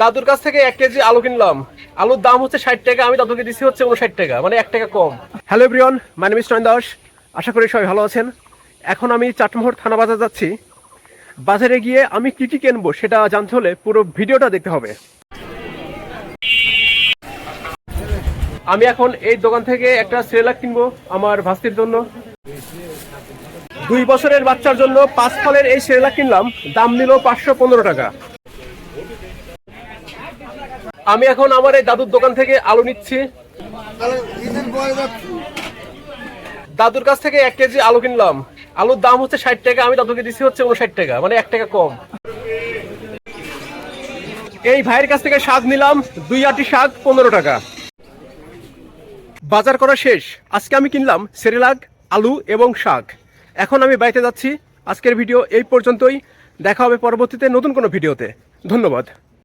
দাদুর কাছ থেকে এক কেজি আলু কিনলাম। আলুর দাম হচ্ছে ষাট টাকা, আমি দাদুকে দিচ্ছি হচ্ছে উনষাট টাকা মানে এক টাকা কম। Hello Brian my name is Nayan Das. আশা করি সবাই ভালো আছেন। এখন আমি চাটমোহর থানা বাজার যাচ্ছি। বাজারে গিয়ে আমি কি কি কিনবো সেটা জানতে হলে পুরো ভিডিওটা দেখতে হবে। আমি এখন এই দোকান থেকে একটা সিরেলাক কিনবো আমার ভাস্তির জন্য। দুই বছরের বাচ্চার জন্য পাঁচ ফলের এই সিরেলাক কিনলাম। দাম নিল পাঁচশো পনেরো টাকা। আমি এখন আমার এই দাদুর দোকান থেকে আলু নিচ্ছি। দাদুর কাছ থেকে এক কেজি আলু কিনলাম। আলুর দাম হচ্ছে ষাট টাকা, আমি দাদুকে দিচ্ছি হচ্ছে উনষাট টাকা মানে এক টাকা কম। এই ভাইয়ের কাছ থেকে শাক নিলাম, দুই আটি শাক, পনেরো টাকা। বাজার করা শেষ। আজকে আমি কিনলাম সেরেলাক আলু এবং শাক। এখন আমি বাড়িতে যাচ্ছি। আজকের ভিডিও এই পর্যন্তই। দেখা হবে পরবর্তীতে নতুন কোনো ভিডিওতে। ধন্যবাদ।